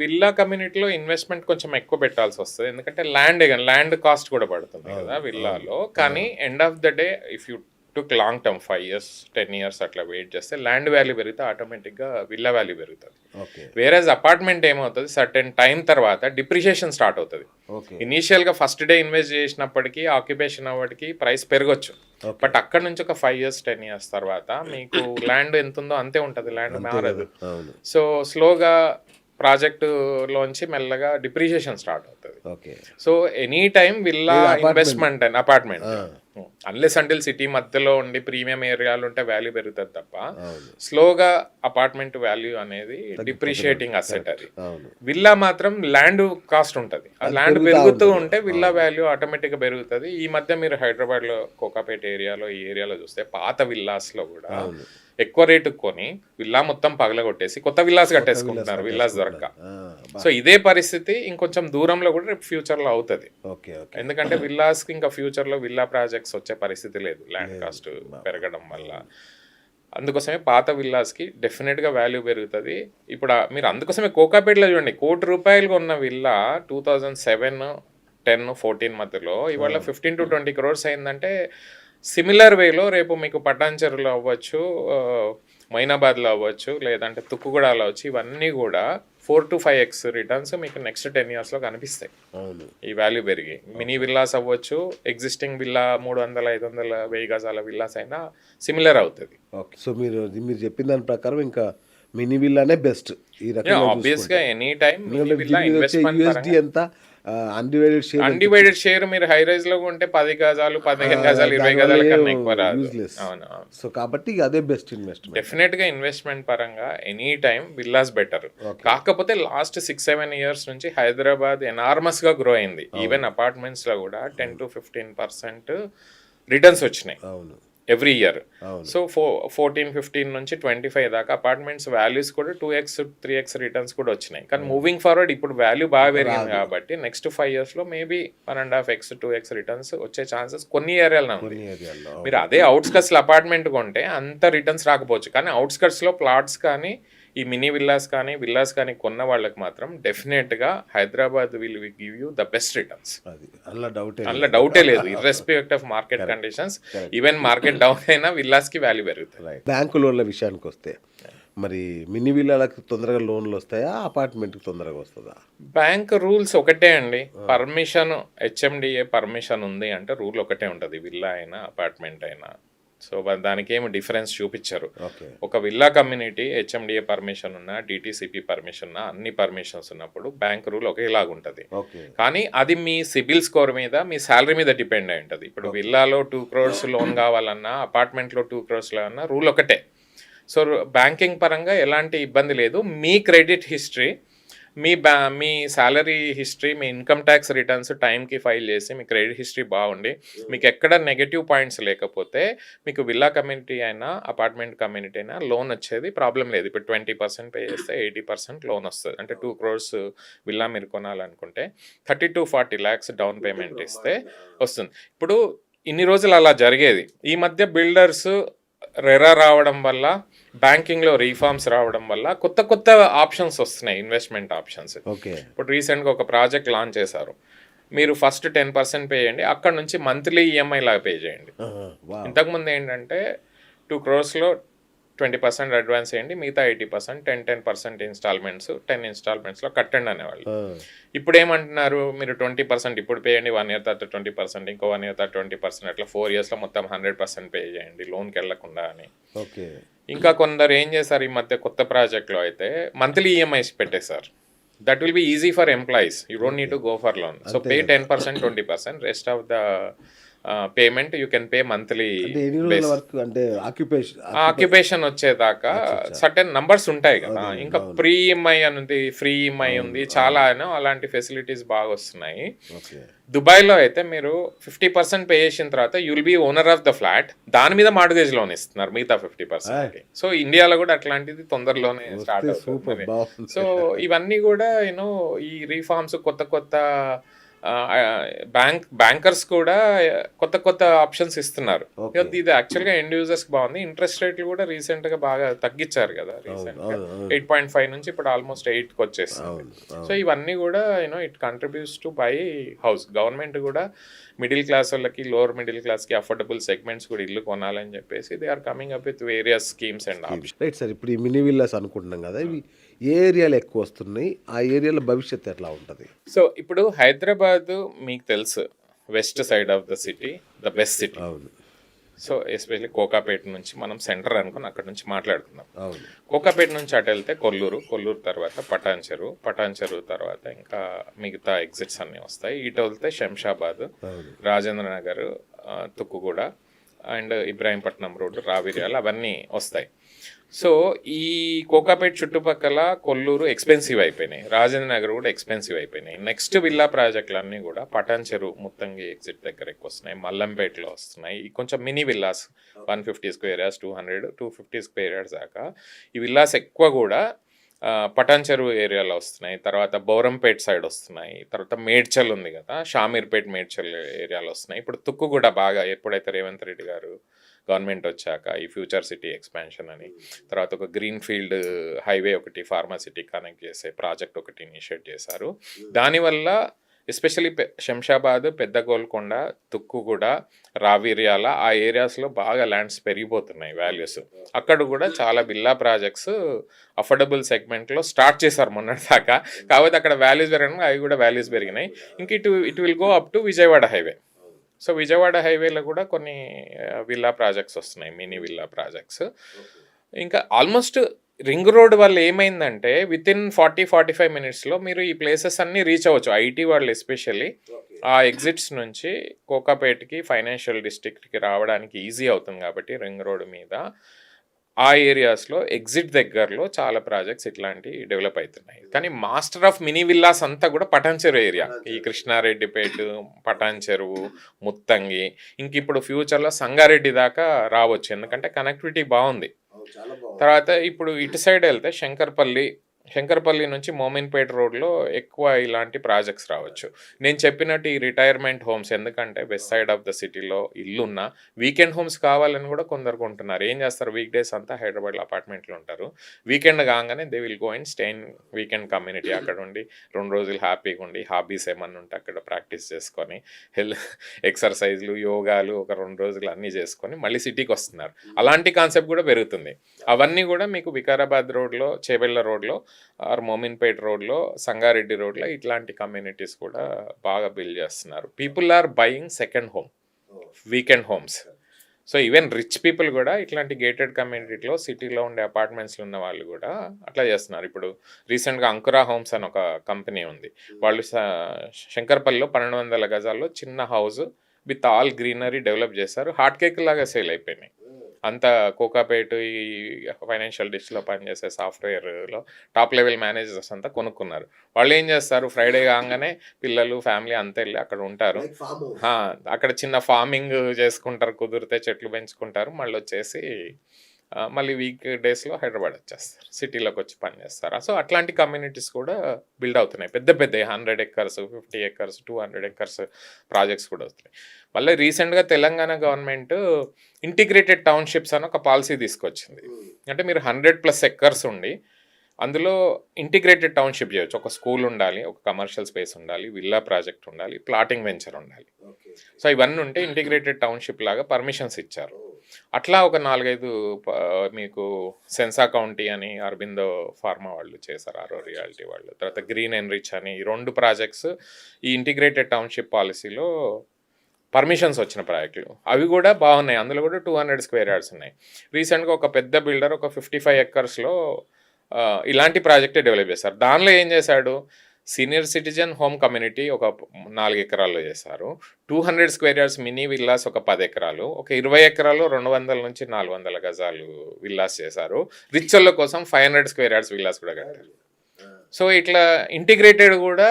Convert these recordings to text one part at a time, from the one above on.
Villa కమ్యూనిటీలో investment కొంచెం ఎక్కువ పెట్టాల్సి వస్తుంది. ఎందుకంటే ల్యాండ్ ల్యాండ్ కాస్ట్ కూడా పడుతుంది కదా విల్లాలో. కానీ end of the day if you took long term five years ten years అట్లా వెయిట్ చేస్తే ల్యాండ్ వాల్యూ పెరిగితే ఆటోమేటిక్గా విల్లా వాల్యూ పెరుగుతుంది. ఓకే వేరే అపార్ట్మెంట్ ఏమవుతుంది సర్టెన్ టైం తర్వాత డిప్రిషియేషన్ స్టార్ట్ అవుతుంది. ఇనీషియల్గా ఫస్ట్ డే ఇన్వెస్ట్ చేసినప్పటికీ ఆక్యుపేషన్ అవ్వటికి ప్రైస్ పెరగొచ్చు. బట్ అక్కడ నుంచి ఒక ఫైవ్ ఇయర్స్ టెన్ ఇయర్స్ తర్వాత మీకు ల్యాండ్ ఎంత ఉందో అంతే ఉంటుంది ల్యాండ్ మారదు. సో స్లోగా ప్రాజెక్టులోంచి మెల్లగా డిప్రిషియేషన్ స్టార్ట్ అవుతుంది. Okay. So any time villa. Investment and apartment. Unless until city మధ్యలో ఉండి ప్రీమియం ఏరియాలు ఉంటే వాల్యూ పెరుగుతుంది తప్ప స్లోగా అపార్ట్మెంట్ వాల్యూ అనేది డిప్రిషియేటింగ్ అసెట్ అది. విల్లా మాత్రం ల్యాండ్ కాస్ట్ ఉంటుంది. ఆ ల్యాండ్ పెరుగుతా. ఉంటే విల్లా వాల్యూ ఆటోమేటిక్గా పెరుగుతుంది. ఈ మధ్య మీరు హైదరాబాద్లో కోకాపేట ఏరియాలో ఈ ఏరియాలో చూస్తే పాత విల్లాస్లో కూడా ఎక్కువ రేటు కొని విల్లా మొత్తం పగలగొట్టేసి కొత్త విల్లాస్ కట్టేసుకుంటున్నారు విల్లాస్ దొరక సో ఇదే పరిస్థితి ఇంకొంచెం దూరంలో కూడా రేపు ఫ్యూచర్లో అవుతుంది. Okay okay. ఎందుకంటే విల్లాస్కి ఇంకా ఫ్యూచర్లో విల్లా ప్రాజెక్ట్స్ వచ్చే పరిస్థితి లేదు ల్యాండ్ కాస్ట్ పెరగడం వల్ల. అందుకోసమే పాత విల్లాస్కి డెఫినెట్గా వాల్యూ పెరుగుతుంది. ఇప్పుడు మీరు అందుకోసమే కోకాపేటలో చూడండి కోటి రూపాయలు ఉన్న villa two thousand seven ten fourteen మధ్యలో ఇవాళ ఫిఫ్టీన్ టు ట్వంటీ క్రోర్స్ అయిందంటే సిమిలర్ వేలో రేపు మీకు పటాన్చెరులో అవ్వచ్చు మైనాబాద్లో అవ్వచ్చు లేదంటే తుక్కుగూడలో అవ్వచ్చు ఇవన్నీ కూడా four to five X returns మీకు నెక్స్ట్ టెన్ ఇయర్స్లో కనిపిస్తాయి. ఈ వాల్యూ పెరిగి. మినీ విల్లాస్ అవ్వచ్చు ఎగ్జిస్టింగ్ విల్లా మూడు వందల ఐదు వందల వెయ్యి గజాల విల్లాస్ అయినా సిమిలర్ అవుతుంది. ఓకే. సో మీరు మీరు చెప్పిన దాని ప్రకారం ఇంకా మినీ విల్లానే బెస్ట్ ఈ రకంగా ఆబ్వియస్గా ఎనీ టైం యూఎస్డి ఎంత? అన్డివైడెడ్ షేర్ అన్డివైడెడ్ షేర్ మీరు హై రైజ్లో ఉంటే పది గజాలు పదిహేను గజాలు ఇరవై గజాల కన్నా ఎక్కువ రాదు. సో కాబట్టి అదే బెస్ట్ ఇన్వెస్ట్మెంట్ డెఫినెట్గా ఇన్వెస్ట్మెంట్ పరంగా ఎనీ టైం విల్లాస్ బెటర్. కాకపోతే లాస్ట్ సిక్స్ సెవెన్ ఇయర్స్ నుంచి హైదరాబాద్ ఎనార్మస్గా గ్రో అయింది. ఈవెన్ అపార్ట్మెంట్స్లో కూడా ten to fifteen percent returns వచ్చినాయి. అవును. ఎవ్రీ ఇయర్ సో ఫో ఫోర్టీన్ ఫిఫ్టీన్ నుంచి ట్వంటీ ఫైవ్ దాకా అపార్ట్మెంట్స్ వాల్యూస్ కూడా two X three X returns కూడా వచ్చినాయి. కానీ మూవింగ్ ఫార్వర్డ్ ఇప్పుడు వాల్యూ బాగా పెరిగింది కాబట్టి నెక్స్ట్ ఫైవ్ ఇయర్స్లో maybe one and half X two X returns వచ్చే ఛాన్సెస్ కొన్ని ఏరియాలో మీరు అదే అవుట్స్కట్స్ అపార్ట్మెంట్ కొంటే అంత రిటర్న్స్ రాకపోవచ్చు. కానీ అవుట్స్కట్స్లో ప్లాట్స్ కానీ ఈ మినీ విల్లాస్ కానీ విల్లాస్ కానీ కొన్న వాళ్ళకి మాత్రం డెఫినెట్గా Hyderabad will give you the best returns. అది. అందులో డౌట్ డౌటే లేదు. Irrespect of market conditions even market down అయినా విల్లాస్కి వాల్యూ పెరుగుతుంది బ్యాంకు లోన్ల విషయానికి వస్తే మరి మినీ విల్లాలకు తొందరగా లోన్లు వస్తాయా? అపార్ట్మెంట్కి తొందరగా వస్తుందా? బ్యాంక్ రూల్స్ ఒకటే అండి. పర్మిషన్ హెచ్ఎండిఏ పర్మిషన్ ఉంది అంటే రూల్ ఒకటే ఉంటుంది. విల్లా అయినా అపార్ట్మెంట్ అయినా. సో దానికి ఏమి డిఫరెన్స్ చూపించరు. ఒక విల్లా కమ్యూనిటీ హెచ్ఎండిఏ పర్మిషన్ ఉన్నా డిటిసిపి పర్మిషన్ ఉన్నా అన్ని పర్మిషన్స్ ఉన్నప్పుడు బ్యాంక్ రూల్ ఒకేలాగా ఉంటుంది. ఓకే. కానీ అది మీ సిబిల్ స్కోర్ మీద మీ శాలరీ మీద డిపెండ్ అయి ఉంటుంది. ఇప్పుడు విల్లాలో టూ క్రోర్స్ లోన్ కావాలన్నా అపార్ట్మెంట్లో టూ క్రోర్స్ అన్నా రూల్ ఒకటే. సో బ్యాంకింగ్ పరంగా ఎలాంటి ఇబ్బంది లేదు. మీ క్రెడిట్ హిస్టరీ మీ బ్యా మీ శాలరీ హిస్టరీ మీ ఇన్కమ్ ట్యాక్స్ రిటర్న్స్ టైంకి ఫైల్ చేసి మీ క్రెడిట్ హిస్టరీ బాగుండి. మీకు ఎక్కడ నెగటివ్ పాయింట్స్ లేకపోతే మీకు విల్లా కమ్యూనిటీ అయినా అపార్ట్మెంట్ కమ్యూనిటీ అయినా లోన్ వచ్చేది ప్రాబ్లం లేదు. ఇప్పుడు ట్వంటీ పర్సెంట్ పే చేస్తే ఎయిటీ పర్సెంట్ లోన్ వస్తుంది. అంటే టూ క్రోర్స్ విల్లా మీరు కొనాలనుకుంటే thirty to forty lakhs down payment ఇస్తే వస్తుంది. ఇప్పుడు ఇన్ని రోజులు అలా జరిగేది. ఈ మధ్య బిల్డర్స్ రెరా రావడం వల్ల బ్యాంకింగ్లో రీఫార్మ్స్ రావడం వల్ల కొత్త కొత్త ఆప్షన్స్ వస్తున్నాయి ఇన్వెస్ట్మెంట్ ఆప్షన్స్. ఓకే. ఇప్పుడు రీసెంట్గా ఒక ప్రాజెక్ట్ లాంచ్ చేశారు. మీరు ఫస్ట్ టెన్ పర్సెంట్ పే చేయండి అక్కడ నుంచి మంత్లీ ఈఎంఐ లాగా పే చేయండి. ఇంతకుముందు ఏంటంటే టూ క్రోర్స్లో ట్వంటీ పర్సెంట్ అడ్వాన్స్ చేయండి మిగతా eighty percent ten ten percent installments ten ఇన్స్టాల్మెంట్స్లో కట్టండి అనేవాళ్ళు. ఇప్పుడు ఏమంటున్నారు మీరు ట్వంటీ పర్సెంట్ ఇప్పుడు పే చేయండి వన్ ఇయర్ తర్వాత ట్వంటీ పర్సెంట్ ఇంకో వన్ ఇయర్ తర్వాత ట్వంటీ పర్సెంట్ అట్లా ఫోర్ ఇయర్స్లో మొత్తం హండ్రెడ్ పర్సెంట్ పే చేయండి లోన్కి వెళ్ళకుండా అని. ఓకే. ఇంకా కొందరు ఏం చేశారు ఈ మధ్య కొత్త ప్రాజెక్ట్లో అయితే మంత్లీ ఈఎంఐస్ పెట్టేశారు. That will be easy for employees you don't need to go for loan so pay ten percent twenty percent rest of the payment you can pay monthly అంటే ఆక్యుపేషన్ ఆక్యుపేషన్ వచ్చేదాకా certain numbers ఉంటాయి కదా. ఇంకా pre EMI అని ఉంది free EMI ఉంది చాలా అలాంటి ఫెసిలిటీస్ బాగా వస్తున్నాయి. దుబాయ్లో అయితే మీరు ఫిఫ్టీ పర్సెంట్ పే చేసిన తర్వాత you'll be owner of the flat దాని మీద మార్గేజ్ లోన్ ఇస్తున్నారు మిగతా ఫిఫ్టీ పర్సెంట్ సో ఇండియాలో కూడా అట్లాంటిది తొందరలోనే స్టార్ట్ అవుతుంది సో ఇవన్నీ కూడా యూనో ఈ రీఫార్మ్స్ కొత్త కొత్త బ్యాంక్ బ్యాంకర్స్ కూడా కొత్త కొత్త ఆప్షన్స్ ఇస్తున్నారు. ఇది యాక్చువల్గా ఎండ్ యూజర్స్ బాగుంది. ఇంట్రెస్ట్ రేట్లు కూడా రీసెంట్గా బాగా తగ్గించారు కదా రీసెంట్గా. ఎయిట్ పాయింట్ ఫైవ్ నుంచి ఇప్పుడు ఆల్మోస్ట్ ఎయిట్కి వచ్చేసింది. సో ఇవన్నీ కూడా you know it contributes to buy house government కూడా మిడిల్ క్లాస్ వాళ్ళకి లోవర్ మిడిల్ క్లాస్కి అఫోర్డబుల్ సెగ్మెంట్స్ కూడా ఇల్లు కొనాలని చెప్పేసి they are coming up with various schemes and option right sir ఇప్పుడు ఈ మినీ విల్లాస్ అనుకుంటున్నాం కదా ఇవి ఏ ఏరియాలో ఎక్కువ వస్తున్నాయి ఆ ఏరియాలో భవిష్యత్తు ఎట్లా ఉంటుంది? సో ఇప్పుడు హైదరాబాద్ మీకు తెలుసు west side of the city the best city. అవును. సో ఎస్పెషల్లీ కోకాపేట నుంచి మనం సెంటర్ అనుకుని అక్కడ నుంచి మాట్లాడుకుందాం. కోకాపేట నుంచి అటు వెళ్తే కొల్లూరు కొల్లూరు తర్వాత పటాన్ చెరువు పటాన్ చెరువు తర్వాత ఇంకా మిగతా ఎగ్జిట్స్ అన్నీ వస్తాయి. ఇటు వెళ్తే శంషాబాద్ రాజేంద్ర నగర్ తుక్కుగూడ అండ్ ఇబ్రాహీంపట్నం రోడ్డు రావిర్యాలు అవన్నీ వస్తాయి. సో ఈ కోకాపేట చుట్టుపక్కల కొల్లూరు ఎక్స్పెన్సివ్ అయిపోయినాయి. రాజేంద్ర నగర్ కూడా ఎక్స్పెన్సివ్ అయిపోయినాయి. నెక్స్ట్ విల్లా ప్రాజెక్టులు అన్నీ కూడా పటాన్ చెరువు ముత్తంగి ఎగ్జిట్ దగ్గర ఎక్కువ వస్తున్నాయి. మల్లంపేటలో వస్తున్నాయి. ఈ కొంచెం mini villas one fifty square yards two hundred two fifty square yards దాకా. ఈ విల్లాస్ ఎక్కువ కూడా పటాన్ చెరువు ఏరియాలో వస్తున్నాయి. తర్వాత బౌరంపేట్ సైడ్ వస్తున్నాయి. తర్వాత మేడ్చల్ ఉంది కదా షామీర్పేట్ మేడ్చల్ ఏరియాలో వస్తున్నాయి. ఇప్పుడు తుక్కు కూడా బాగా ఎప్పుడైతే రేవంత్ రెడ్డి గారు గవర్నమెంట్ వచ్చాక ఈ ఫ్యూచర్ సిటీ ఎక్స్పాన్షన్ అని. తర్వాత ఒక గ్రీన్ ఫీల్డ్ హైవే ఒకటి ఫార్మాసిటీ కనెక్ట్ చేసే ప్రాజెక్ట్ ఒకటి ఇనిషియేట్ చేశారు. దానివల్ల ఎస్పెషలీ శంషాబాద్ పెద్ద గోల్కొండ తుక్కుగూడ రావిర్యాల ఆ ఏరియాస్లో బాగా ల్యాండ్స్ పెరిగిపోతున్నాయి వాల్యూస్. అక్కడ కూడా చాలా బిల్లా ప్రాజెక్ట్స్ అఫోర్డబుల్ సెగ్మెంట్లో స్టార్ట్ చేశారు మొన్నటి దాకా కాకపోతే అక్కడ వాల్యూస్ పెరగడం అవి కూడా వాల్యూస్ పెరిగినాయి. ఇంక ఇటు it will go up to Vijayawada highway. So Vijayawada హైవేలో కూడా కొన్ని విల్లా ప్రాజెక్ట్స్ వస్తున్నాయి మినీ విల్లా ప్రాజెక్ట్స్. ఇంకా ఆల్మోస్ట్ రింగ్ రోడ్ వల్ల ఏమైందంటే with in forty forty five మినిట్స్లో మీరు ఈ ప్లేసెస్ అన్నీ రీచ్ అవ్వచ్చు ఐటీ వాళ్ళు ఎస్పెషల్లీ. ఆ ఎగ్జిట్స్ నుంచి కోకాపేటకి ఫైనాన్షియల్ డిస్ట్రిక్ట్కి రావడానికి ఈజీ అవుతుంది కాబట్టి రింగ్ రోడ్ మీద. ఆ ఏరియాస్లో ఎగ్జిట్ దగ్గరలో చాలా ప్రాజెక్ట్స్ ఇట్లాంటివి డెవలప్ అవుతున్నాయి కానీ మాస్టర్ ఆఫ్ మినీ విల్లాస్ అంతా కూడా పటాన్ చెరువు ఏరియా. ఈ కృష్ణారెడ్డిపేట పటాన్ చెరువు ముత్తంగి ఇంక ఇప్పుడు ఫ్యూచర్లో సంగారెడ్డి దాకా రావచ్చు. ఎందుకంటే కనెక్టివిటీ బాగుంది. తర్వాత ఇప్పుడు ఇటు సైడ్ వెళ్తే శంకర్పల్లి శంకర్పల్లి నుంచి మోమిన్పేట రోడ్లో ఎక్కువ ఇలాంటి ప్రాజెక్ట్స్ రావచ్చు. నేను చెప్పినట్టు ఈ రిటైర్మెంట్ హోమ్స్ ఎందుకంటే వెస్ట్ సైడ్ ఆఫ్ ద సిటీలో ఇల్లున్న వీకెండ్ హోమ్స్ కావాలని కూడా కొందరు కొంటున్నారు. ఏం చేస్తారు? వీక్ డేస్ అంతా హైదరాబాద్లో అపార్ట్మెంట్లు ఉంటారు. వీకెండ్ కాగానే they will go and stay in weekend community అక్కడ ఉండి రెండు రోజులు హ్యాపీగా ఉండి హాబీస్ ఏమన్నా ఉంటే అక్కడ ప్రాక్టీస్ చేసుకొని హెల్త్ ఎక్సర్సైజ్లు యోగాలు ఒక రెండు రోజులు అన్నీ చేసుకొని మళ్ళీ సిటీకి వస్తున్నారు. అలాంటి కాన్సెప్ట్ కూడా పెరుగుతుంది. అవన్నీ కూడా మీకు వికారాబాద్ రోడ్లో చేబెళ్ళ రోడ్లో ఆర్ మోమిన్పేట్ రోడ్లో సంగారెడ్డి రోడ్లో ఇట్లాంటి కమ్యూనిటీస్ కూడా బాగా బిల్డ్ చేస్తున్నారు. People are buying second home weekend homes so even rich people కూడా ఇట్లాంటి గేటెడ్ కమ్యూనిటీలో సిటీలో ఉండే అపార్ట్మెంట్స్లో ఉన్న వాళ్ళు కూడా అట్లా చేస్తున్నారు. ఇప్పుడు రీసెంట్గా అంకురా హోమ్స్ అని ఒక కంపెనీ ఉంది. వాళ్ళు శంకర్పల్లిలో పన్నెండు వందల గజాల్లో చిన్న house with all greenery develop చేశారు. హాట్ కేక్ లాగా సేల్ అయిపోయినాయి. అంత కోకాపేట ఈ ఫైనాన్షియల్ డిస్ట్లో పనిచేసే సాఫ్ట్వేర్లో టాప్ లెవెల్ మేనేజర్స్ అంతా కొనుక్కున్నారు. వాళ్ళు ఏం చేస్తారు? ఫ్రైడే కాగానే పిల్లలు ఫ్యామిలీ అంతా వెళ్ళి అక్కడ ఉంటారు. అక్కడ చిన్న ఫార్మింగ్ చేసుకుంటారు కుదిరితే చెట్లు పెంచుకుంటారు మళ్ళీ వచ్చేసి మళ్ళీ వీక్ డేస్లో హైదరాబాద్ వచ్చేస్తారు. సిటీలోకి వచ్చి పని చేస్తారు. సో అట్లాంటి కమ్యూనిటీస్ కూడా బిల్డ్ అవుతున్నాయి. పెద్ద పెద్ద hundred acres fifty acres two hundred acres projects కూడా వస్తున్నాయి. మళ్ళీ రీసెంట్గా తెలంగాణ గవర్నమెంట్ ఇంటిగ్రేటెడ్ టౌన్షిప్స్ అని ఒక పాలసీ తీసుకొచ్చింది. అంటే మీరు హండ్రెడ్ ప్లస్ ఎక్కర్స్ ఉండి అందులో ఇంటిగ్రేటెడ్ టౌన్షిప్ చేయొచ్చు. ఒక స్కూల్ ఉండాలి ఒక కమర్షియల్ స్పేస్ ఉండాలి విల్లా ప్రాజెక్ట్ ఉండాలి ప్లాటింగ్ వెంచర్ ఉండాలి. సో ఇవన్నీ ఉంటే ఇంటిగ్రేటెడ్ టౌన్షిప్ లాగా పర్మిషన్స్ ఇచ్చారు. అట్లా ఒక నాలుగైదు మీకు సెన్సా కౌంటీ అని అరబిందో ఫార్మా వాళ్ళు చేశారు ఆరో రియాలిటీ వాళ్ళు. తర్వాత గ్రీన్ ఎన్రిచ్ అని ఈ రెండు ప్రాజెక్ట్స్ ఈ ఇంటిగ్రేటెడ్ టౌన్షిప్ పాలసీలో పర్మిషన్స్ వచ్చిన ప్రాజెక్టులు. అవి కూడా బాగున్నాయి. అందులో కూడా టూ హండ్రెడ్ స్క్వేర్ యార్డ్స్ ఉన్నాయి. రీసెంట్గా ఒక పెద్ద బిల్డర్ ఒక ఫిఫ్టీ ఫైవ్ ఎక్కర్స్లో ఇలాంటి ప్రాజెక్టే డెవలప్ చేశారు. దానిలో ఏం చేశాడు? సీనియర్ సిటిజన్ హోమ్ కమ్యూనిటీ ఒక నాలుగు ఎకరాల్లో చేశారు. Two hundred square yards mini villas ఒక పది ఎకరాలు. ఒక ఇరవై ఎకరాలు రెండు వందల నుంచి నాలుగు వందల గజాలు విల్లాస్ చేశారు. రిచర్ల కోసం five hundred square yards villas కూడా కట్టారు. సో ఇట్లా ఇంటిగ్రేటెడ్ కూడా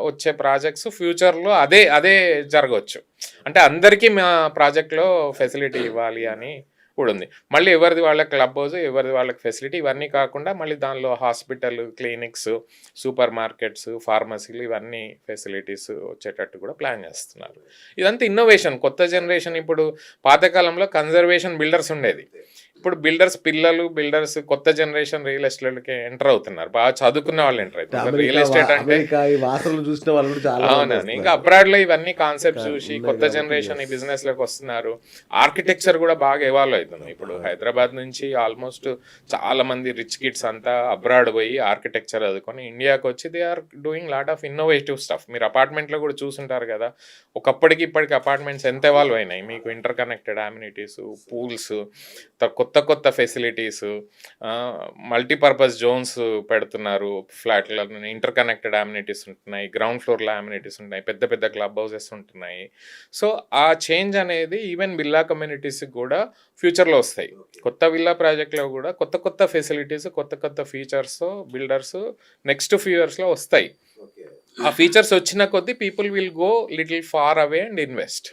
వచ్చే ప్రాజెక్ట్స్ ఫ్యూచర్లో అదే అదే జరగవచ్చు. అంటే అందరికీ మా ప్రాజెక్ట్లో ఫెసిలిటీ ఇవ్వాలి అని కూడా ఉంది. మళ్ళీ ఎవరిది వాళ్ళ క్లబ్ హౌస్ ఎవరిది వాళ్ళకి ఫెసిలిటీ ఇవన్నీ కాకుండా మళ్ళీ దానిలో హాస్పిటల్ క్లినిక్స్ సూపర్ మార్కెట్స్ ఫార్మసీలు ఇవన్నీ ఫెసిలిటీస్ వచ్చేటట్టు కూడా ప్లాన్ చేస్తున్నారు. ఇదంతా ఇన్నోవేషన్. కొత్త జనరేషన్ ఇప్పుడు పాతకాలంలో కన్జర్వేషన్ బిల్డర్స్ ఉండేది. ఇప్పుడు బిల్డర్స్ పిల్లలు బిల్డర్స్ కొత్త జనరేషన్ రియల్ ఎస్టేట్కి ఎంటర్ అవుతున్నారు. బాగా చదువుకున్న వాళ్ళు ఎంటర్ అవుతున్నారు. రియల్ ఎస్టేట్ అంటే వాసనలు చూసిన వాళ్ళు చాలా. ఇంకా అబ్రాడ్లో ఇవన్నీ కాన్సెప్ట్స్ చూసి కొత్త జనరేషన్ ఈ. బిజినెస్లోకి వస్తున్నారు. ఆర్కిటెక్చర్ కూడా బాగా ఎవాల్వ్ అవుతుంది. ఇప్పుడు హైదరాబాద్ నుంచి ఆల్మోస్ట్ చాలా మంది రిచ్ కిడ్స్ అంతా అబ్రాడ్ పోయి ఆర్కిటెక్చర్ చదువుకొని ఇండియాకి వచ్చి they are doing lot of innovative stuff మీరు అపార్ట్మెంట్లో కూడా చూసుంటారు కదా. ఒకప్పటికి ఇప్పటికి అపార్ట్మెంట్స్ ఎంత ఎవాల్వ్ అయినాయి? మీకు ఇంటర్ కనెక్టెడ్ అమ్యూనిటీస్ పూల్స్ కొత్త కొత్త ఫెసిలిటీస్ మల్టీపర్పస్ జోన్స్ పెడుతున్నారు ఫ్లాట్ల ఇంటర్ కనెక్టెడ్ అమ్యూనిటీస్ ఉంటున్నాయి గ్రౌండ్ ఫ్లోర్లో అమ్యూనిటీస్ ఉంటున్నాయి పెద్ద పెద్ద క్లబ్ హౌసెస్ ఉంటున్నాయి. సో ఆ చేంజ్ అనేది ఈవెన్ విల్లా కమ్యూనిటీస్కి కూడా ఫ్యూచర్లో వస్తాయి. కొత్త విల్లా ప్రాజెక్ట్లో కూడా కొత్త కొత్త ఫెసిలిటీస్ కొత్త కొత్త ఫీచర్స్ బిల్డర్స్ నెక్స్ట్ ఫ్యూ ఇయర్స్లో వస్తాయి. ఆ ఫీచర్స్ వచ్చిన కొద్దీ people will go little far away and invest